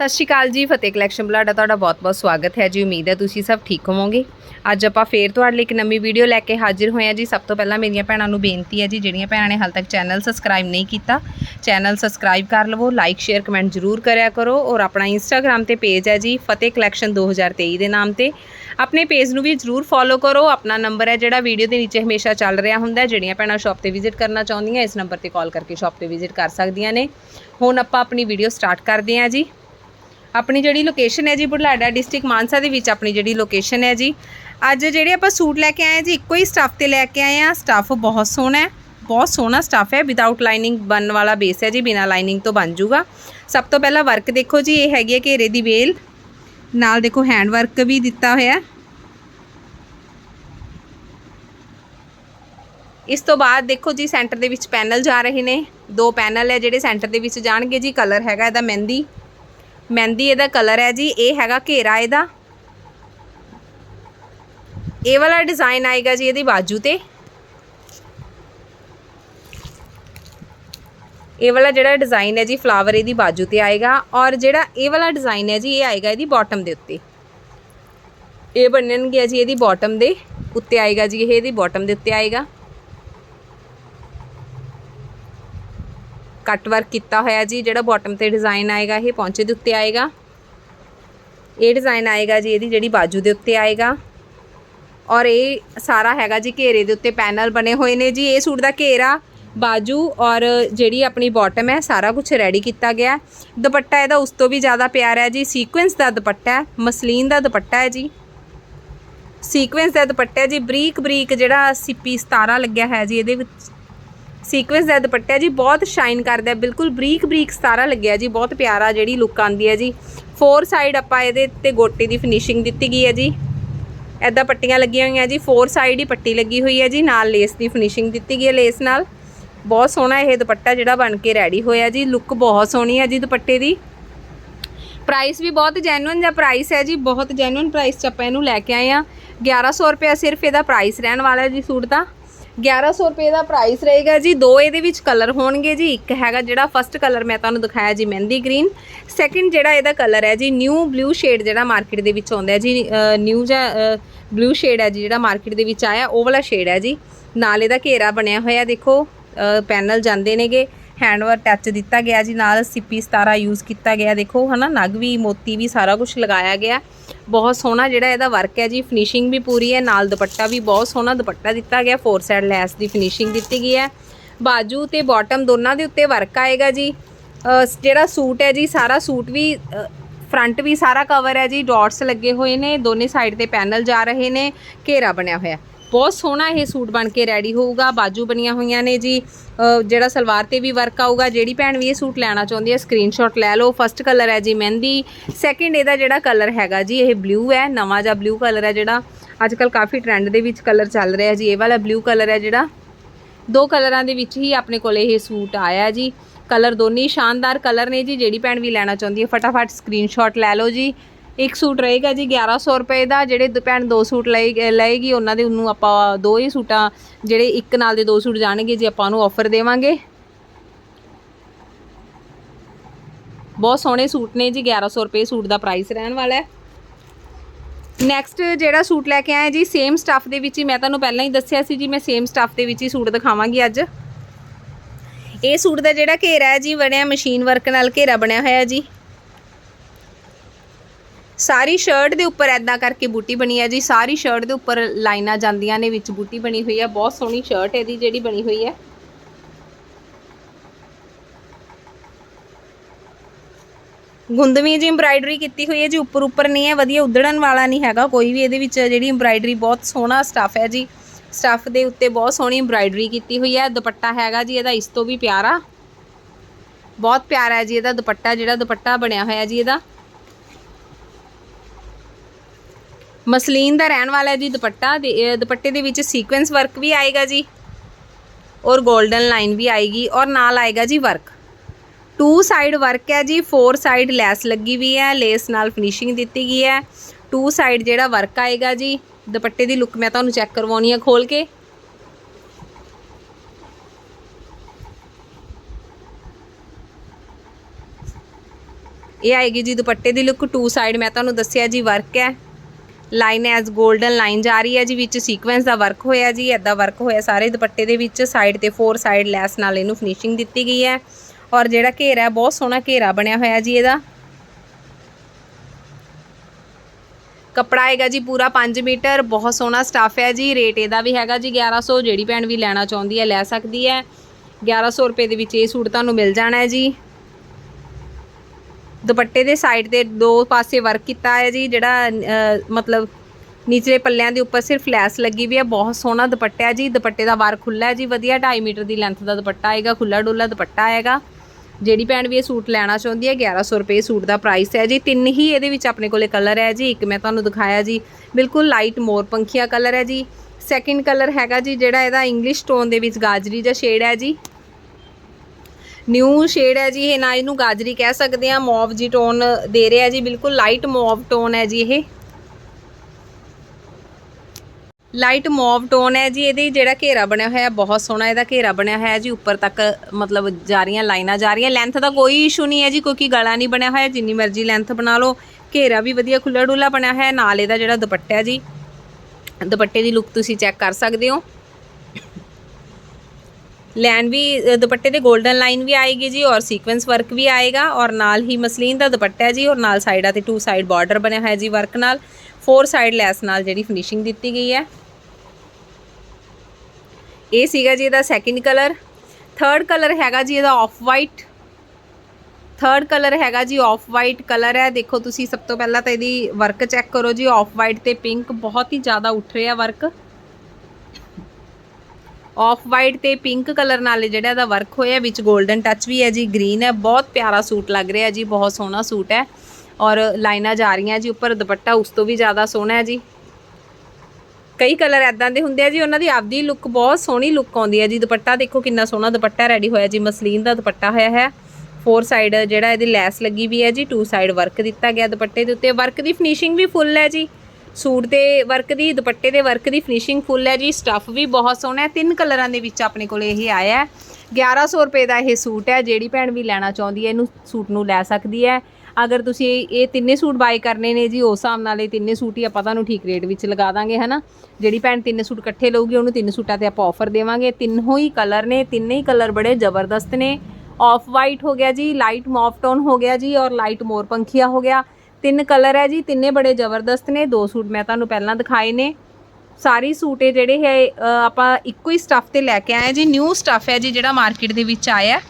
ਸਤਿ ਸ਼੍ਰੀ ਅਕਾਲ ਜੀ, ਫਤਿਹ ਕਲੈਕਸ਼ਨ ਬਲਾਡਾ, ਤੁਹਾਡਾ ਬਹੁਤ-ਬਹੁਤ ਸਵਾਗਤ ਹੈ ਜੀ। ਉਮੀਦ ਹੈ ਤੁਸੀਂ ਸਭ ਠੀਕ ਹੋਵੋਗੇ। ਅੱਜ ਆਪਾਂ ਫੇਰ ਤੁਹਾਡੇ ਲਈ ਇੱਕ ਨਵੀਂ ਵੀਡੀਓ ਲੈ ਕੇ ਹਾਜ਼ਰ ਹੋਏ ਹਾਂ ਜੀ। ਸਭ ਤੋਂ ਪਹਿਲਾਂ ਮੇਰੀਆਂ ਭੈਣਾਂ ਨੂੰ ਬੇਨਤੀ ਹੈ ਜੀ, ਜਿਹੜੀਆਂ ਭੈਣਾਂ ਨੇ ਹਾਲ ਤੱਕ ਚੈਨਲ ਸਬਸਕ੍ਰਾਈਬ ਨਹੀਂ ਕੀਤਾ ਚੈਨਲ ਸਬਸਕ੍ਰਾਈਬ ਕਰ ਲਵੋ ਲਾਈਕ ਸ਼ੇਅਰ ਕਮੈਂਟ ਜ਼ਰੂਰ ਕਰਿਆ ਕਰੋ। ਔਰ ਆਪਣਾ ਇੰਸਟਾਗ੍ਰam ਤੇ ਪੇਜ ਹੈ ਜੀ, ਫਤਿਹ ਕਲੈਕਸ਼ਨ 2023 ਦੇ ਨਾਮ ਤੇ। ਆਪਣੇ ਪੇਜ ਨੂੰ ਵੀ ਜ਼ਰੂਰ ਫੋਲੋ ਕਰੋ। ਆਪਣਾ ਨੰਬਰ ਹੈ ਜਿਹੜਾ ਵੀਡੀਓ ਦੇ ਨੀਚੇ ਹਮੇਸ਼ਾ ਚੱਲ ਰਿਹਾ ਹੁੰਦਾ ਜਿਹੜੀਆਂ ਭੈਣਾਂ ਸ਼ਾਪ ਤੇ ਵਿਜ਼ਿਟ ਕਰਨਾ ਚਾਹੁੰਦੀਆਂ, ਇਸ ਨੰਬਰ ਤੇ ਕਾਲ ਕਰਕੇ ਸ਼ਾਪ ਤੇ ਵਿਜ਼ਿਟ ਕਰ ਸਕਦੀਆਂ ਨੇ। ਹੁਣ ਆਪਾਂ ਆਪਣੀ ਵੀਡੀਓ ਸਟਾਰਟ ਕਰਦੇ ਹਾਂ ਜੀ। ਆਪਣੀ ਜਿਹੜੀ ਲੋਕੇਸ਼ਨ ਹੈ ਜੀ ਬੁਢਲਾਡਾ ਡਿਸਟ੍ਰਿਕਟ ਮਾਨਸਾ ਦੇ ਵਿੱਚ ਆਪਣੀ ਜਿਹੜੀ ਲੋਕੇਸ਼ਨ ਹੈ ਜੀ। ਅੱਜ ਜਿਹੜੇ ਆਪਾਂ ਸੂਟ ਲੈ ਕੇ ਆਏ ਹਾਂ ਜੀ, ਇੱਕੋ ਹੀ ਸਟੱਫ ਤੇ ਲੈ ਕੇ ਆਏ ਆ। ਸਟੱਫ ਬਹੁਤ ਸੋਹਣਾ ਹੈ, ਬਹੁਤ ਸੋਹਣਾ ਸਟੱਫ ਹੈ। ਵਿਦਆਊਟ ਲਾਈਨਿੰਗ ਬਣਨ ਵਾਲਾ ਬੇਸ ਹੈ ਜੀ, ਬਿਨਾ ਲਾਈਨਿੰਗ ਤੋਂ ਬਣ ਜੂਗਾ ਸਭ ਤੋਂ ਪਹਿਲਾਂ ਵਰਕ ਦੇਖੋ ਜੀ, ਇਹ ਹੈਗੀ ਹੈ ਘੇਰੇ ਦੀ ਵੇਲ। ਨਾਲ ਦੇਖੋ ਹੈਂਡ ਵਰਕ ਵੀ ਦਿੱਤਾ ਹੋਇਆ ਇਸ ਤੋਂ ਬਾਅਦ ਦੇਖੋ ਜੀ ਸੈਂਟਰ ਦੇ ਵਿੱਚ ਪੈਨਲ ਜਾ ਰਹੇ ਨੇ। ਦੋ ਪੈਨਲ ਹੈ ਜਿਹੜੇ ਸੈਂਟਰ ਦੇ ਵਿੱਚ ਜਾਣਗੇ ਜੀ ਕਲਰ ਹੈਗਾ ਇਹਦਾ ਮਹਿੰਦੀ। ਮਹਿੰਦੀ ਇਹਦਾ ਕਲਰ ਹੈ ਜੀ, ਇਹ ਹੈਗਾ ਘੇਰਾ ਇਹਦਾ। ਇਹ ਵਾਲਾ ਡਿਜ਼ਾਈਨ ਆਏਗਾ ਜੀ ਇਹਦੀ ਬਾਜੂ ਤੇ। ਇਹ ਵਾਲਾ ਜਿਹੜਾ ਡਿਜ਼ਾਈਨ ਹੈ ਜੀ ਫਲਾਵਰ ਇਹਦੀ ਬਾਜੂ ਤੇ ਆਏਗਾ ਔਰ ਜਿਹੜਾ ਇਹ ਵਾਲਾ ਡਿਜ਼ਾਈਨ ਹੈ ਜੀ, ਇਹ ਆਏਗਾ ਇਹਦੀ ਬਾਟਮ ਦੇ ਉੱਤੇ। ਇਹ ਬਣਨਗੇ ਜੀ ਇਹਦੀ ਬਾਟਮ ਦੇ ਉੱਤੇ ਆਏਗਾ ਜੀ, ਇਹ ਇਹਦੀ ਬਾਟਮ ਦੇ ਉੱਤੇ ਆਏਗਾ। ਕੱਟ ਵਰਕ ਕੀਤਾ ਹੋਇਆ ਜੀ, ਜਿਹੜਾ ਬਾਟਮ ਤੇ ਡਿਜ਼ਾਈਨ ਆਏਗਾ, ਇਹ ਪੌਂਚੇ ਦੇ ਉੱਤੇ ਆਏਗਾ। ਇਹ ਡਿਜ਼ਾਈਨ ਆਏਗਾ ਜੀ, ਇਹਦੀ ਜਿਹੜੀ ਬਾਜੂ ਦੇ ਉੱਤੇ ਆਏਗਾ। ਔਰ ਇਹ ਸਾਰਾ ਹੈਗਾ ਜੀ, ਘੇਰੇ ਦੇ ਉੱਤੇ ਪੈਨਲ ਬਣੇ ਹੋਏ ਨੇ ਜੀ। ਇਹ ਸੂਟ ਦਾ ਘੇਰਾ, ਬਾਜੂ ਔਰ ਜਿਹੜੀ ਆਪਣੀ ਬਾਟਮ ਹੈ, ਸਾਰਾ ਕੁਝ ਰੈਡੀ ਕੀਤਾ ਗਿਆ ਦੁਪੱਟਾ ਇਹਦਾ ਉਸ ਤੋਂ ਵੀ ਜ਼ਿਆਦਾ ਪਿਆਰਾ ਹੈ ਜੀ। ਸੀਕੁਐਂਸ ਦਾ ਦੁਪੱਟਾ ਹੈ, ਮਸਲੀਨ ਦਾ ਦੁਪੱਟਾ ਹੈ ਜੀ। ਸੀਕੁਐਂਸ ਦਾ ਦੁਪੱਟਾ ਜੀ। ਬਰੀਕ ਬਰੀਕ ਜਿਹੜਾ ਸੀਪੀ ਸਤਾਰਾ ਲੱਗਿਆ ਹੈ ਜੀ, ਇਹਦੇ ਵਿੱਚ ਸੀਕੁਐਂਸ ਦਾ ਦੁਪੱਟਾ ਜੀ ਬਹੁਤ ਸ਼ਾਈਨ ਕਰਦਾ ਬਿਲਕੁਲ ਬਰੀਕ ਬਰੀਕ ਸਤਾਰਾ ਲੱਗਿਆ ਜੀ, ਬਹੁਤ ਪਿਆਰਾ ਜਿਹੜੀ ਲੁੱਕ ਆਂਦੀ ਹੈ ਜੀ। ਫੋਰ ਸਾਈਡ ਆਪਾਂ ਇਹਦੇ ਤੇ ਗੋਟੇ ਦੀ ਫਿਨਿਸ਼ਿੰਗ ਦਿੱਤੀ ਗਈ ਹੈ ਜੀ। ਐਦਾਂ ਪੱਟੀਆਂ ਲੱਗੀਆਂ ਹੋਈਆਂ ਜੀ ਫੋਰ ਸਾਈਡ ਹੀ ਪੱਟੀ ਲੱਗੀ ਹੋਈ ਹੈ ਜੀ, ਨਾਲ ਲੇਸ ਦੀ ਫਿਨਿਸ਼ਿੰਗ ਦਿੱਤੀ ਗਈ ਹੈ ਲੇਸ ਨਾਲ। ਬਹੁਤ ਸੋਹਣਾ ਇਹ ਦੁਪੱਟਾ ਜਿਹੜਾ ਬਣ ਕੇ ਰੈਡੀ ਹੋਇਆ ਜੀ ਲੁੱਕ ਬਹੁਤ ਸੋਹਣੀ ਹੈ ਜੀ ਦੁਪੱਟੇ ਦੀ। ਪ੍ਰਾਈਸ ਵੀ ਬਹੁਤ ਜੈਨੂਇਨ ਜਿਹਾ ਪ੍ਰਾਈਸ ਹੈ ਜੀ, ਬਹੁਤ ਜੈਨੂਇਨ ਪ੍ਰਾਈਸ 'ਚ ਆਪਾਂ ਇਹਨੂੰ ਲੈ ਕੇ ਆਏ ਆ 1100 ਰੁਪਏ ਸਿਰਫ ਇਹਦਾ ਪ੍ਰਾਈਸ ਰਹਿਣ ਵਾਲਾ ਜੀ ਸੂਟ ਦਾ। 1100 ਰੁਪਏ ਦਾ ਪ੍ਰਾਈਸ ਰਹੇਗਾ ਜੀ। ਦੋ ਇਹਦੇ ਵਿੱਚ ਕਲਰ ਹੋਣਗੇ ਜੀ। ਇੱਕ ਹੈਗਾ ਜਿਹੜਾ ਫਸਟ ਕਲਰ ਮੈਂ ਤੁਹਾਨੂੰ ਦਿਖਾਇਆ ਜੀ, ਮਹਿੰਦੀ ਗ੍ਰੀਨ ਸੈਕਿੰਡ ਜਿਹੜਾ ਇਹਦਾ ਕਲਰ ਹੈ ਜੀ ਨਿਊ ਬਲੂ ਸ਼ੇਡ ਜਿਹੜਾ ਮਾਰਕੀਟ ਦੇ ਵਿੱਚ ਆਉਂਦਾ ਜੀ। ਨਿਊ ਜਾਂ ਬਲੂ ਸ਼ੇਡ ਹੈ ਜੀ, ਜਿਹੜਾ ਮਾਰਕੀਟ ਦੇ ਵਿੱਚ ਆਇਆ, ਉਹ ਵਾਲਾ ਸ਼ੇਡ ਹੈ ਜੀ। ਨਾਲ ਇਹਦਾ ਘੇਰਾ ਬਣਿਆ ਹੋਇਆ, ਦੇਖੋ। ਪੈਨਲ ਜਾਂਦੇ ਨੇਗੇ। ਹੈਂਡਵਰ ਟੱਚ ਦਿੱਤਾ ਗਿਆ ਜੀ, ਨਾਲ ਸਿੱਪੀ ਸਤਾਰਾ ਯੂਜ਼ ਕੀਤਾ ਗਿਆ। ਦੇਖੋ, ਹਨਾ, ਨਗ ਵੀ, ਮੋਤੀ ਵੀ, ਸਾਰਾ ਕੁਝ ਲਗਾਇਆ ਗਿਆ। ਬਹੁਤ ਸੋਹਣਾ ਜਿਹੜਾ ਇਹਦਾ ਵਰਕ ਹੈ ਜੀ ਫਿਨਿਸ਼ਿੰਗ ਵੀ ਪੂਰੀ ਹੈ, ਨਾਲ ਦੁਪੱਟਾ ਵੀ ਬਹੁਤ ਸੋਹਣਾ ਦੁਪੱਟਾ ਦਿੱਤਾ ਗਿਆ ਫੋਰ ਸਾਈਡ ਲੈਸ ਦੀ ਫਿਨਿਸ਼ਿੰਗ ਦਿੱਤੀ ਗਈ ਹੈ। ਬਾਜੂ ਤੇ ਬਾਟਮ ਦੋਨਾਂ ਦੇ ਉੱਤੇ ਵਰਕ ਆਏਗਾ ਜੀ। ਜਿਹੜਾ ਸੂਟ ਹੈ ਜੀ, ਸਾਰਾ ਸੂਟ ਵੀ ਫਰੰਟ ਵੀ ਸਾਰਾ ਕਵਰ ਹੈ ਜੀ ਡਾਟਸ ਲੱਗੇ ਹੋਏ ਨੇ, ਦੋਨੇ ਸਾਈਡ ਤੇ ਪੈਨਲ ਜਾ ਰਹੇ ਨੇ, ਘੇਰਾ ਬਣਿਆ ਹੋਇਆ। ਬਹੁਤ ਸੋਹਣਾ ਇਹ ਸੂਟ ਬਣ ਕੇ ਰੈਡੀ ਹੋਊਗਾ, ਬਾਜੂ ਬਣੀਆਂ ਹੋਈਆਂ ਨੇ ਜੀ। ਜਿਹੜਾ ਸਲਵਾਰ ਤੇ ਵੀ ਵਰਕ ਆਊਗਾ, ਜਿਹੜੀ ਭੈਣ ਵੀ ਇਹ ਸੂਟ ਲੈਣਾ ਚਾਹੁੰਦੀ ਹੈ ਸਕਰੀਨਸ਼ਾਟ ਲੈ ਲਓ। ਫਸਟ ਕਲਰ ਹੈ ਜੀ ਮਹਿੰਦੀ ਸੈਕਿੰਡ ਇਹਦਾ ਜਿਹੜਾ ਕਲਰ ਹੈਗਾ ਜੀ, ਇਹ ਬਲੂ ਹੈ, ਨਵਾਂ ਜਿਹਾ ਬਲੂ ਕਲਰ ਹੈ ਜਿਹੜਾ। ਅੱਜ ਕੱਲ ਕਾਫੀ ਟ੍ਰੈਂਡ ਦੇ ਵਿੱਚ ਕਲਰ ਚੱਲ ਰਿਹਾ ਜੀ, ਇਹ ਵਾਲਾ ਬਲੂ ਕਲਰ ਹੈ ਜਿਹੜਾ। ਦੋ ਕਲਰਾਂ ਦੇ ਵਿੱਚ ਹੀ ਆਪਣੇ ਕੋਲ ਇਹ ਸੂਟ ਆਇਆ ਜੀ। ਕਲਰ ਦੋਨੇ ਸ਼ਾਨਦਾਰ ਕਲਰ ਨੇ ਜੀ, ਜਿਹੜੀ ਭੈਣ ਵੀ ਲੈਣਾ ਚਾਹੁੰਦੀ ਹੈ, ਫਟਾਫਟ ਸਕਰੀਨਸ਼ਾਟ ਲੈ ਲਓ ਜੀ। ਇੱਕ ਸੂਟ ਰਹੇਗਾ ਜੀ 1100 ਰੁਪਏ ਦਾ, ਜਿਹੜੇ ਭੈਣ ਦੋ ਸੂਟ ਲਏ ਲਏਗੀ, ਉਹਨਾਂ ਦੇ ਉਹਨੂੰ ਆਪਾਂ ਦੋ ਹੀ ਸੂਟਾਂ, ਜਿਹੜੇ ਇੱਕ ਨਾਲ ਦੇ ਦੋ ਸੂਟ ਜਾਣਗੇ ਜੀ, ਆਪਾਂ ਉਹਨੂੰ ਆਫਰ ਦੇਵਾਂਗੇ। ਬਹੁਤ ਸੋਹਣੇ ਸੂਟ ਨੇ ਜੀ 1100 ਰੁਪਏ ਸੂਟ ਦਾ ਪ੍ਰਾਈਸ ਰਹਿਣ ਵਾਲਾ ਹੈ। ਨੈਕਸਟ ਜਿਹੜਾ ਸੂਟ ਲੈ ਕੇ ਆਇਆ ਜੀ ਸੇਮ ਸਟੱਫ ਦੇ ਵਿੱਚ ਹੀ, ਮੈਂ ਤੁਹਾਨੂੰ ਪਹਿਲਾਂ ਹੀ ਦੱਸਿਆ ਸੀ ਜੀ, ਮੈਂ ਸੇਮ ਸਟੱਫ ਦੇ ਵਿੱਚ ਹੀ ਸੂਟ ਦਿਖਾਵਾਂਗੀ ਅੱਜ। ਇਹ ਸੂਟ ਦਾ ਜਿਹੜਾ ਘੇਰਾ ਹੈ ਜੀ, ਬਣਿਆ ਮਸ਼ੀਨ ਵਰਕ ਨਾਲ ਘੇਰਾ ਬਣਿਆ ਹੋਇਆ ਜੀ। ਸਾਰੀ ਸ਼ਰਟ ਦੇ ਉੱਪਰ ਐਦਾਂ ਕਰਕੇ ਬੂਟੀ ਬਣੀ ਹੈ ਜੀ। ਸਾਰੀ ਸ਼ਰਟ ਦੇ ਉੱਪਰ ਲਾਈਨਾਂ ਜਾਂਦੀਆਂ ਨੇ, ਵਿੱਚ ਬੂਟੀ ਬਣੀ ਹੋਈ ਹੈ। ਬਹੁਤ ਸੋਹਣੀ ਸ਼ਰਟ ਇਹਦੀ ਜਿਹੜੀ ਬਣੀ ਹੋਈ ਹੈ। ਗੁੰਦਵੀਂ ਜੀ ਐਮਬ੍ਰਾਇਡਰੀ ਕੀਤੀ ਹੋਈ ਹੈ ਜੀ। ਉੱਪਰ ਉੱਪਰ ਨਹੀਂ ਹੈ, ਵਧੀਆ ਉਧੜਨ ਵਾਲਾ ਨਹੀਂ ਹੈਗਾ। ਕੋਈ ਵੀ ਇਹਦੇ ਵਿੱਚ ਜਿਹੜੀ ਐਮਬ੍ਰਾਇਡਰੀ ਬਹੁਤ ਸੋਹਣਾ ਸਟਫ਼ ਹੈ ਜੀ। ਸਟਫ਼ ਦੇ ਉੱਤੇ ਬਹੁਤ ਸੋਹਣੀ ਐਮਬ੍ਰਾਇਡਰੀ ਕੀਤੀ ਹੋਈ ਹੈ। ਦੁਪੱਟਾ ਹੈਗਾ ਜੀ, ਇਹਦਾ ਇਸ ਤੋਂ ਵੀ ਪਿਆਰਾ। ਬਹੁਤ ਪਿਆਰਾ ਹੈ ਜੀ ਇਹਦਾ ਦੁਪੱਟਾ, ਜਿਹੜਾ ਦੁਪੱਟਾ ਬਣਿਆ ਹੋਇਆ ਜੀ ਇਹਦਾ। ਮਸਲੀਨ ਦਾ ਰਹਿਣ ਵਾਲਾ ਜੀ ਦੁਪੱਟਾ ਦੇ ਦੁਪੱਟੇ ਦੇ ਵਿੱਚ ਸੀਕੁਐਂਸ ਵਰਕ ਵੀ ਆਏਗਾ ਜੀ। ਔਰ 골ਡਨ ਲਾਈਨ ਵੀ ਆਏਗੀ ਔਰ ਨਾਲ ਆਏਗਾ ਜੀ ਵਰਕ ਟੂ ਸਾਈਡ ਵਰਕ ਹੈ ਜੀ ਫੋਰ ਸਾਈਡ ਲੈਸ ਲੱਗੀ ਵੀ ਹੈ ਲੇਸ ਨਾਲ ਫਿਨਿਸ਼ਿੰਗ ਦਿੱਤੀ ਗਈ ਹੈ। ਟੂ ਸਾਈਡ ਜਿਹੜਾ ਵਰਕ ਆਏਗਾ ਜੀ, ਦੁਪੱਟੇ ਦੀ ਲੁੱਕ ਮੈਂ ਤੁਹਾਨੂੰ ਚੈੱਕ ਕਰਵਾਉਣੀ ਹੈ ਖੋਲ ਕੇ। ਇਹ ਆਏਗੀ ਜੀ ਦੁਪੱਟੇ ਦੀ ਲੁੱਕ ਟੂ ਸਾਈਡ ਮੈਂ ਤੁਹਾਨੂੰ ਦੱਸਿਆ ਜੀ ਵਰਕ ਹੈ। ਲਾਈਨ ਐਜ਼ 골ਡਨ ਲਾਈਨ ਜਾ ਰਹੀ ਹੈ ਜੀ, ਵਿੱਚ ਸੀਕੁਐਂਸ ਦਾ ਵਰਕ ਹੋਇਆ ਜੀ ਐਦਾਂ ਵਰਕ ਹੋਇਆ ਸਾਰੇ ਦੁਪੱਟੇ ਦੇ ਵਿੱਚ ਸਾਈਡ ਤੇ ਫੋਰ ਸਾਈਡ ਲੈਸ ਨਾਲ ਇਹਨੂੰ ਫਿਨਿਸ਼ਿੰਗ ਦਿੱਤੀ ਗਈ ਹੈ। ਔਰ ਜਿਹੜਾ ਘੇਰਾ ਬਹੁਤ ਸੋਹਣਾ ਘੇਰਾ ਬਣਿਆ ਹੋਇਆ ਜੀ ਇਹਦਾ। ਕੱਪੜਾ ਹੈਗਾ ਜੀ ਪੂਰਾ 5 ਮੀਟਰ, ਬਹੁਤ ਸੋਹਣਾ ਸਟਾਫ ਹੈ ਜੀ ਰੇਟ ਇਹਦਾ ਵੀ ਹੈਗਾ ਜੀ 1100 ਜਿਹੜੀ ਭੈਣ ਵੀ ਲੈਣਾ ਚਾਹੁੰਦੀ ਹੈ, ਲੈ ਸਕਦੀ ਹੈ। 1100 ਰੁਪਏ ਦੇ ਵਿੱਚ ਇਹ ਸੂਟ ਤੁਹਾਨੂੰ ਮਿਲ ਜਾਣਾ ਹੈ ਜੀ। ਦੁਪੱਟੇ ਦੇ ਸਾਈਡ ਤੇ ਦੋ ਪਾਸੇ ਵਰਕ ਕੀਤਾ ਹੈ ਜੀ, ਜਿਹੜਾ ਮਤਲਬ ਨੀਚਲੇ ਪੱਲਿਆਂ ਦੇ ਉੱਪਰ ਸਿਰਫ ਲੈਸ ਲੱਗੀ ਵੀ ਹੈ, ਬਹੁਤ ਸੋਹਣਾ ਦੁਪੱਟਾ ਹੈ ਜੀ, ਦੁਪੱਟੇ ਦਾ ਵਰਕ ਖੁੱਲਾ ਹੈ ਜੀ, ਵਧੀਆ 2.5 ਮੀਟਰ ਦੀ ਲੈਂਥ ਦਾ ਦੁਪੱਟਾ ਆਏਗਾ ਖੁੱਲਾ ਡੁੱਲਾ ਦੁਪੱਟਾ ਆਏਗਾ। ਜਿਹੜੀ ਭੈਣ ਵੀ ਇਹ ਸੂਟ ਲੈਣਾ ਚਾਹੁੰਦੀ ਹੈ 1100 ਰੁਪਏ ਸੂਟ ਦਾ ਪ੍ਰਾਈਸ ਹੈ ਜੀ, ਤਿੰਨ ਹੀ ਇਹਦੇ ਵਿੱਚ ਆਪਣੇ ਕੋਲੇ ਕਲਰ ਹੈ ਜੀ, ਇੱਕ ਮੈਂ ਤੁਹਾਨੂੰ ਦਿਖਾਇਆ ਜੀ, ਬਿਲਕੁਲ ਲਾਈਟ ਮੋਰ ਪੰਖੀਆ ਕਲਰ ਹੈ ਜੀ। ਸੈਕਿੰਡ ਕਲਰ ਹੈਗਾ ਜੀ, ਜਿਹੜਾ ਇਹਦਾ ਇੰਗਲਿਸ਼ ਟੋਨ ਦੇ ਵਿੱਚ ਗਾਜਰੀ ਜਿਹਾ ਸ਼ੇਡ ਹੈ ਜੀ। ਨਿਊ ਸ਼ੇਡ ਹੈ ਜੀ, ਇਹ ਨਾ ਇਹਨੂੰ ਗਾਜਰੀ ਕਹਿ ਸਕਦੇ ਆ ਮੌਵ ਜੀ ਟੋਨ ਦੇ ਰਿਹਾ ਜੀ, ਬਿਲਕੁਲ ਲਾਈਟ ਮੌਵ ਟੋਨ ਹੈ ਜੀ ਇਹ। ਲਾਈਟ ਮੌਵ ਟੋਨ ਹੈ ਜੀ, ਇਹਦੇ ਜਿਹੜਾ ਘੇਰਾ ਬਣਿਆ ਹੋਇਆ, ਬਹੁਤ ਸੋਹਣਾ ਇਹਦਾ ਘੇਰਾ ਬਣਿਆ ਹੋਇਆ ਜੀ, ਉੱਪਰ ਤੱਕ ਮਤਲਬ ਜਾ ਰਹੀਆਂ ਲਾਈਨਾਂ ਜਾ ਰਹੀਆਂ। ਲੈਂਥ ਦਾ ਕੋਈ ਇਸ਼ੂ ਨਹੀਂ ਹੈ ਜੀ, ਕਿਉਂਕਿ ਗਲਾ ਨਹੀਂ ਬਣਿਆ ਹੋਇਆ, ਜਿੰਨੀ ਮਰਜ਼ੀ ਲੈਂਥ ਬਣਾ ਲਓ। ਘੇਰਾ ਵੀ ਵਧੀਆ ਖੁੱਲਾ ਡੁੱਲਾ ਬਣਿਆ ਹੋਇਆ, ਨਾਲ ਇਹਦਾ ਜਿਹੜਾ ਦੁਪੱਟਾ ਜੀ, ਦੁਪੱਟੇ ਦੀ ਲੁੱਕ ਤੁਸੀਂ ਚੈੱਕ ਕਰ ਸਕਦੇ ਹੋ। ਲੈਨ ਵੀ ਦੁਪੱਟੇ ਦੇ 골ਡਨ ਲਾਈਨ ਵੀ ਆਏਗੀ ਜੀ ਔਰ ਸੀਕੁਐਂਸ ਵਰਕ ਵੀ ਆਏਗਾ ਔਰ ਨਾਲ ਹੀ ਮਸਲੀਨ ਦਾ ਦੁਪੱਟਾ ਹੈ ਜੀ ਔਰ ਨਾਲ ਸਾਈਡਾਂ ਤੇ ਟੂ ਸਾਈਡ ਬਾਰਡਰ ਬਣਿਆ ਹੋਇਆ ਜੀ ਵਰਕ ਨਾਲ ਫੋਰ ਸਾਈਡ ਲੈਸ ਨਾਲ ਜਿਹੜੀ ਫਿਨਿਸ਼ਿੰਗ ਦਿੱਤੀ ਗਈ ਹੈ। ਇਹ ਸੀਗਾ ਜੀ ਇਹਦਾ ਸੈਕਿੰਡ ਕਲਰ ਥਰਡ ਕਲਰ ਹੈਗਾ ਜੀ ਇਹਦਾ ਆਫ ਵਾਈਟ ਥਰਡ ਕਲਰ ਹੈਗਾ ਜੀ ਆਫ ਵਾਈਟ ਕਲਰ ਹੈ। ਦੇਖੋ ਤੁਸੀਂ ਸਭ ਤੋਂ ਪਹਿਲਾਂ ਤਾਂ ਇਹਦੀ ਵਰਕ ਚੈੱਕ ਕਰੋ ਜੀ ਆਫ ਵਾਈਟ ਤੇ ਪਿੰਕ ਬਹੁਤ ਹੀ ਜ਼ਿਆਦਾ ਉੱਠ ਰਿਹਾ ਵਰਕ ਆਫ ਵਾਈਟ ਤੇ ਪਿੰਕ ਕਲਰ ਨਾਲ ਜਿਹੜਾ ਇਹਦਾ ਵਰਕ ਹੋਇਆ, ਵਿੱਚ 골ਡਨ ਟੱਚ ਵੀ ਹੈ ਜੀ ਗ੍ਰੀਨ ਹੈ, ਬਹੁਤ ਪਿਆਰਾ ਸੂਟ ਲੱਗ ਰਿਹਾ ਜੀ, ਬਹੁਤ ਸੋਹਣਾ ਸੂਟ ਹੈ। ਔਰ ਲਾਈਨਾਂ ਜਾ ਰਹੀਆਂ ਜੀ ਉੱਪਰ, ਦੁਪੱਟਾ ਉਸ ਤੋਂ ਵੀ ਜ਼ਿਆਦਾ ਸੋਹਣਾ ਹੈ ਜੀ। ਕਈ ਕਲਰ ਐਦਾਂ ਦੇ ਹੁੰਦੇ ਆ ਜੀ, ਉਹਨਾਂ ਦੀ ਆਪਦੀ ਲੁੱਕ ਬਹੁਤ ਸੋਹਣੀ ਲੁੱਕ ਆਉਂਦੀ ਹੈ ਜੀ। ਦੁਪੱਟਾ ਦੇਖੋ ਕਿੰਨਾ ਸੋਹਣਾ ਦੁਪੱਟਾ ਰੈਡੀ ਹੋਇਆ ਜੀ, ਮਸਲੀਨ ਦਾ ਦੁਪੱਟਾ ਹੋਇਆ ਹੈ। ਫੋਰ ਸਾਈਡ ਜਿਹੜਾ ਇਹਦੀ ਲੈਸ ਲੱਗੀ ਵੀ ਹੈ ਜੀ ਟੂ ਸਾਈਡ ਵਰਕ ਦਿੱਤਾ ਗਿਆ ਦੁਪੱਟੇ ਦੇ ਉੱਤੇ। ਵਰਕ ਦੀ ਫਿਨਿਸ਼ਿੰਗ ਵੀ ਫੁੱਲ ਹੈ ਜੀ। ਸੂਟ ਦੇ ਵਰਕ ਦੀ, ਦੁਪੱਟੇ ਦੇ ਵਰਕ ਦੀ ਫਿਨਿਸ਼ਿੰਗ ਫੁੱਲ ਹੈ ਜੀ। ਸਟੱਫ ਵੀ ਬਹੁਤ ਸੋਹਣਾ ਹੈ। ਤਿੰਨ ਕਲਰਾਂ ਦੇ ਵਿੱਚ ਆਪਣੇ ਕੋਲ ਇਹ ਆਇਆ ਹੈ। 1100 ਰੁਪਏ ਦਾ ਇਹ ਸੂਟ ਹੈ। ਜਿਹੜੀ ਭੈਣ ਵੀ ਲੈਣਾ ਚਾਹੁੰਦੀ ਹੈ, ਇਹਨੂੰ ਸੂਟ ਨੂੰ ਲੈ ਸਕਦੀ ਹੈ। ਅਗਰ ਤੁਸੀਂ ਇਹ ਤਿੰਨੇ ਸੂਟ ਬਾਈ ਕਰਨੇ ਨੇ ਜੀ, ਉਸ ਹਿਸਾਬ ਨਾਲ ਇਹ ਤਿੰਨੇ ਸੂਟ ਹੀ ਆਪਾਂ ਤੁਹਾਨੂੰ ਠੀਕ ਰੇਟ ਵਿੱਚ ਲਗਾ ਦਾਂਗੇ, ਹਨਾ? ਜਿਹੜੀ ਭੈਣ ਤਿੰਨੇ ਸੂਟ ਇਕੱਠੇ ਲਊਗੀ, ਉਹਨੂੰ ਤਿੰਨ ਸੂਟਾਂ ਤੇ ਆਪਾਂ ਆਫਰ ਦੇਵਾਂਗੇ। ਤਿੰਨੋਂ ਹੀ ਕਲਰ ਨੇ, ਤਿੰਨੇ ਹੀ ਕਲਰ ਬੜੇ ਜ਼ਬਰਦਸਤ ਨੇ। ਆਫ ਵਾਈਟ ਹੋ ਗਿਆ ਜੀ ਲਾਈਟ ਮੌਵ ਟੋਨ ਹੋ ਗਿਆ ਜੀ, ਔਰ ਲਾਈਟ ਮੋਰ ਪੰਖੀਆ ਹੋ ਗਿਆ। ਤਿੰਨ ਕਲਰ ਹੈ ਜੀ, ਤਿੰਨੇ ਬੜੇ ਜ਼ਬਰਦਸਤ ਨੇ, ਦੋ ਸੂਟ ਮੈਂ ਤੁਹਾਨੂੰ ਪਹਿਲਾਂ ਦਿਖਾਏ ਨੇ। ਸਾਰੇ ਸੂਟ ਇਹ ਜਿਹੜੇ ਹੈ ਆਪਾਂ ਇੱਕੋ ਹੀ ਸਟੱਫ ਤੇ ਲੈ ਕੇ ਆਏ ਜੀ ਨਿਊ ਸਟੱਫ ਹੈ ਜੀ, ਜਿਹੜਾ ਮਾਰਕੀਟ ਦੇ ਵਿੱਚ ਆਇਆ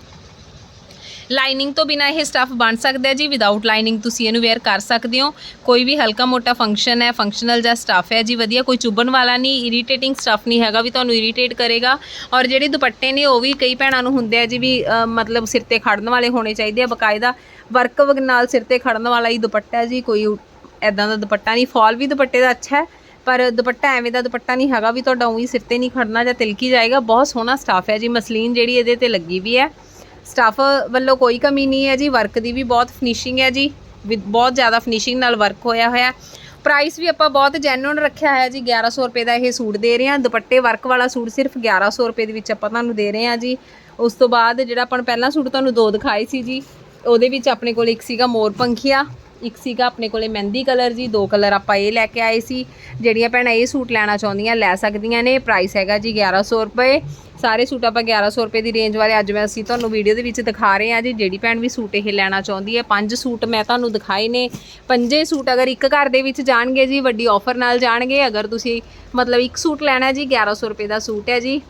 ਲਾਈਨਿੰਗ ਤੋਂ ਬਿਨਾ ਇਹ ਸਟੱਫ ਬਣ ਸਕਦਾ ਹੈ ਜੀ। ਵਿਦਆਊਟ ਲਾਈਨਿੰਗ ਤੁਸੀਂ ਇਹਨੂੰ ਵੇਅਰ ਕਰ ਸਕਦੇ ਹੋ। ਕੋਈ ਵੀ ਹਲਕਾ ਮੋਟਾ ਫੰਕਸ਼ਨ ਹੈ ਫੰਕਸ਼ਨਲ ਜਾਂ ਸਟੱਫ ਹੈ ਜੀ, ਵਧੀਆ। ਕੋਈ ਚੁੱਭਣ ਵਾਲਾ ਨਹੀਂ ਇਰੀਟੇਟਿੰਗ ਸਟੱਫ ਨਹੀਂ ਹੈਗਾ ਵੀ ਤੁਹਾਨੂੰ ਇਰੀਟੇਟ ਕਰੇਗਾ। ਔਰ ਜਿਹੜੇ ਦੁਪੱਟੇ ਨੇ, ਉਹ ਵੀ ਕਈ ਭੈਣਾਂ ਨੂੰ ਹੁੰਦੇ ਆ ਜੀ ਵੀ ਮਤਲਬ ਸਿਰ ਤੇ ਖੜਨ ਵਾਲੇ ਹੋਣੇ ਚਾਹੀਦੇ ਆ। ਬਕਾਇਦਾ ਵਰਕ ਨਾਲ ਸਿਰ ਤੇ ਖੜਨ ਵਾਲਾ ਹੀ ਦੁਪੱਟਾ ਹੈ ਜੀ। ਕੋਈ ਐਦਾਂ ਦਾ ਦੁਪੱਟਾ ਨਹੀਂ। ਫਾਲ ਵੀ ਦੁਪੱਟੇ ਦਾ ਅੱਛਾ ਹੈ, ਪਰ ਦੁਪੱਟਾ ਐਵੇਂ ਦਾ ਦੁਪੱਟਾ ਨਹੀਂ ਹੈਗਾ ਵੀ ਤੁਹਾਡਾ ਉਹੀ ਸਿਰ ਤੇ ਨਹੀਂ ਖੜਨਾ ਜਾਂ ਤਿਲਕੀ ਜਾਏਗਾ। ਬਹੁਤ ਸੋਹਣਾ ਸਟਾਫ ਹੈ ਜੀ। ਮਸਲੀਨ ਜਿਹੜੀ ਇਹਦੇ ਤੇ ਲੱਗੀ ਵੀ ਹੈ। ਸਟਾਫ ਵੱਲੋਂ ਕੋਈ ਕਮੀ ਨਹੀਂ ਹੈ ਜੀ ਵਰਕ ਦੀ ਵੀ ਬਹੁਤ ਫਿਨਿਸ਼ਿੰਗ ਹੈ ਜੀ ਵਿਦ ਬਹੁਤ ਜ਼ਿਆਦਾ ਫਿਨਿਸ਼ਿੰਗ ਨਾਲ ਵਰਕ ਹੋਇਆ ਹੋਇਆ। ਪ੍ਰਾਈਸ ਵੀ ਆਪਾਂ ਬਹੁਤ ਜੈਨੂਨ ਰੱਖਿਆ ਹੋਇਆ ਜੀ 1100 ਰੁਪਏ ਦਾ ਇਹ ਸੂਟ ਦੇ ਰਹੇ ਹਾਂ। ਦੁਪੱਟੇ ਵਰਕ ਵਾਲਾ ਸੂਟ ਸਿਰਫ 1100 ਰੁਪਏ ਦੇ ਵਿੱਚ ਆਪਾਂ ਤੁਹਾਨੂੰ ਦੇ ਰਹੇ ਹਾਂ ਜੀ। ਉਸ ਤੋਂ ਬਾਅਦ ਜਿਹੜਾ ਆਪਾਂ ਪਹਿਲਾਂ ਸੂਟ ਤੁਹਾਨੂੰ ਦੋ ਦਿਖਾਏ ਸੀ ਜੀ, ਉਹਦੇ ਵਿੱਚ ਆਪਣੇ ਕੋਲ ਇੱਕ ਸੀਗਾ ਮੋਰ ਪੰਖੀਆ। ਇੱਕ ਸੀਗਾ ਆਪਣੇ ਕੋਲੇ ਮਹਿੰਦੀ ਕਲਰ ਜੀ, ਦੋ ਕਲਰ ਆਪਾਂ ਇਹ ਲੈ ਕੇ ਆਏ ਸੀ। ਜਿਹੜੀਆਂ ਭੈਣਾਂ ਇਹ ਸੂਟ ਲੈਣਾ ਚਾਹੁੰਦੀਆਂ, ਲੈ ਸਕਦੀਆਂ ਨੇ। ਪ੍ਰਾਈਸ ਹੈਗਾ ਜੀ 1100 ਰੁਪਏ। ਸਾਰੇ ਸੂਟ ਆਪਾਂ 1100 ਰੁਪਏ ਦੀ ਰੇਂਜ ਵਾਲੇ, ਅੱਜ ਮੈਂ ਅਸੀਂ ਤੁਹਾਨੂੰ ਵੀਡੀਓ ਦੇ ਵਿੱਚ ਦਿਖਾ ਰਹੇ ਹਾਂ ਜੀ, ਜਿਹੜੀ ਭੈਣ ਵੀ ਸੂਟ ਇਹ ਲੈਣਾ ਚਾਹੁੰਦੀ ਹੈ। ਪੰਜ ਸੂਟ ਮੈਂ ਤੁਹਾਨੂੰ ਦਿਖਾਏ ਨੇ। ਪੰਜੇ ਸੂਟ ਅਗਰ ਇੱਕ ਘਰ ਦੇ ਵਿੱਚ ਜਾਣਗੇ ਜੀ, ਵੱਡੀ ਆਫਰ ਨਾਲ ਜਾਣਗੇ। ਅਗਰ ਤੁਸੀਂ ਮਤਲਬ ਇੱਕ ਸੂਟ ਲੈਣਾ ਹੈ ਜੀ 1100 ਰੁਪਏ ਦਾ ਸੂਟ ਹੈ ਜੀ।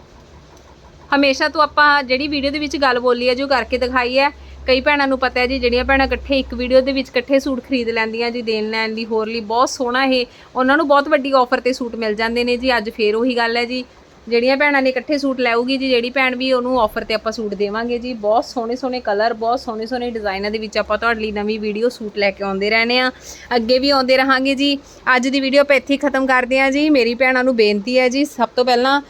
ਹਮੇਸ਼ਾ ਤੋਂ ਆਪਾਂ ਜਿਹੜੀ ਵੀਡੀਓ ਦੇ ਵਿੱਚ ਗੱਲ ਬੋਲੀ ਹੈ ਜੋ ਕਰਕੇ ਦਿਖਾਈ ਹੈ। ਕਈ ਭੈਣਾਂ ਨੂੰ ਪਤਾ ਹੈ ਜੀ, ਜਿਹੜੀਆਂ ਭੈਣਾਂ ਇਕੱਠੇ ਇੱਕ ਵੀਡੀਓ ਦੇ ਵਿੱਚ ਇਕੱਠੇ ਸੂਟ ਖਰੀਦ ਲੈਂਦੀਆਂ ਜੀ, ਦੇਣ ਲੈਣ ਲਈ ਹੋਰ ਲਈ, ਬਹੁਤ ਸੋਹਣਾ ਇਹ। ਉਹਨਾਂ ਨੂੰ ਬਹੁਤ ਵੱਡੀ ਆਫਰ ਤੇ ਸੂਟ ਮਿਲ ਜਾਂਦੇ ਨੇ ਜੀ, ਅੱਜ ਫੇਰ ਉਹੀ ਗੱਲ ਹੈ ਜੀ। ਜਿਹੜੀਆਂ ਭੈਣਾਂ ਨੇ ਇਕੱਠੇ ਸੂਟ ਲੈਊਗੀ ਜੀ, ਜਿਹੜੀ ਭੈਣ ਵੀ ਉਹਨੂੰ ਆਫਰ ਤੇ ਆਪਾਂ ਸੂਟ ਦੇਵਾਂਗੇ ਜੀ। ਬਹੁਤ ਸੋਹਣੇ ਸੋਹਣੇ ਕਲਰ ਬਹੁਤ ਸੋਹਣੇ ਸੋਹਣੇ ਡਿਜ਼ਾਈਨਾਂ ਦੇ ਵਿੱਚ ਆਪਾਂ ਤੁਹਾਡੇ ਲਈ ਨਵੀਂ ਵੀਡੀਓ ਸੂਟ ਲੈ ਕੇ ਆਉਂਦੇ ਰਹਿੰਦੇ ਆ ਅੱਗੇ ਵੀ ਆਉਂਦੇ ਰਹਾਂਗੇ ਜੀ। ਅੱਜ ਦੀ ਵੀਡੀਓ ਆਪਾਂ ਇੱਥੇ ਹੀ ਖਤਮ ਕਰਦੇ ਹਾਂ ਜੀ। ਮੇਰੀ ਭੈਣਾਂ ਨੂੰ ਬੇਨਤੀ ਹੈ ਜੀ, ਸਭ ਤੋਂ ਪਹਿਲਾਂ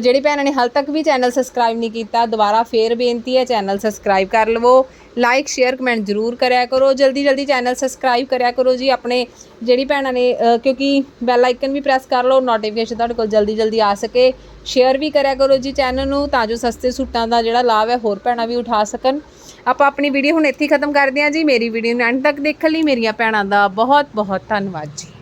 ਜਿਹੜੀ ਭੈਣਾਂ ਨੇ ਹਾਲ ਤੱਕ ਵੀ ਚੈਨਲ ਸਬਸਕ੍ਰਾਈਬ ਨਹੀਂ ਕੀਤਾ, ਦੁਬਾਰਾ ਫੇਰ ਬੇਨਤੀ ਹੈ ਚੈਨਲ ਸਬਸਕ੍ਰਾਈਬ ਕਰ ਲਵੋ ਲਾਈਕ ਸ਼ੇਅਰ ਕਮੈਂਟ ਜ਼ਰੂਰ ਕਰਿਆ ਕਰੋ, ਜਲਦੀ ਜਲਦੀ ਚੈਨਲ ਸਬਸਕ੍ਰਾਈਬ ਕਰਿਆ ਕਰੋ ਜੀ, ਆਪਣੇ ਜਿਹੜੀ ਭੈਣਾਂ ਨੇ ਕਿਉਂਕਿ ਬੈਲ ਆਈਕਨ ਵੀ ਪ੍ਰੈਸ ਕਰ ਲਓ ਨੋਟੀਫਿਕੇਸ਼ਨ ਤੁਹਾਡੇ ਕੋਲ ਜਲਦੀ ਜਲਦੀ ਆ ਸਕੇ ਸ਼ੇਅਰ ਵੀ ਕਰਿਆ ਕਰੋ ਜੀ ਚੈਨਲ ਨੂੰ, ਤਾਂ ਜੋ ਸਸਤੇ ਸੂਟਾਂ ਦਾ ਜਿਹੜਾ ਲਾਭ ਹੈ ਹੋਰ ਭੈਣਾਂ ਵੀ ਉਠਾ ਸਕਣ। ਆਪਾਂ ਆਪਣੀ ਵੀਡੀਓ ਹੁਣ ਇੱਥੇ ਖਤਮ ਕਰਦੇ ਹਾਂ ਜੀ, ਮੇਰੀ ਵੀਡੀਓ ਨੂੰ ਐਂਡ ਤੱਕ ਦੇਖਣ ਲਈ, ਮੇਰੀਆਂ ਭੈਣਾਂ ਦਾ ਬਹੁਤ ਬਹੁਤ ਧੰਨਵਾਦ ਜੀ।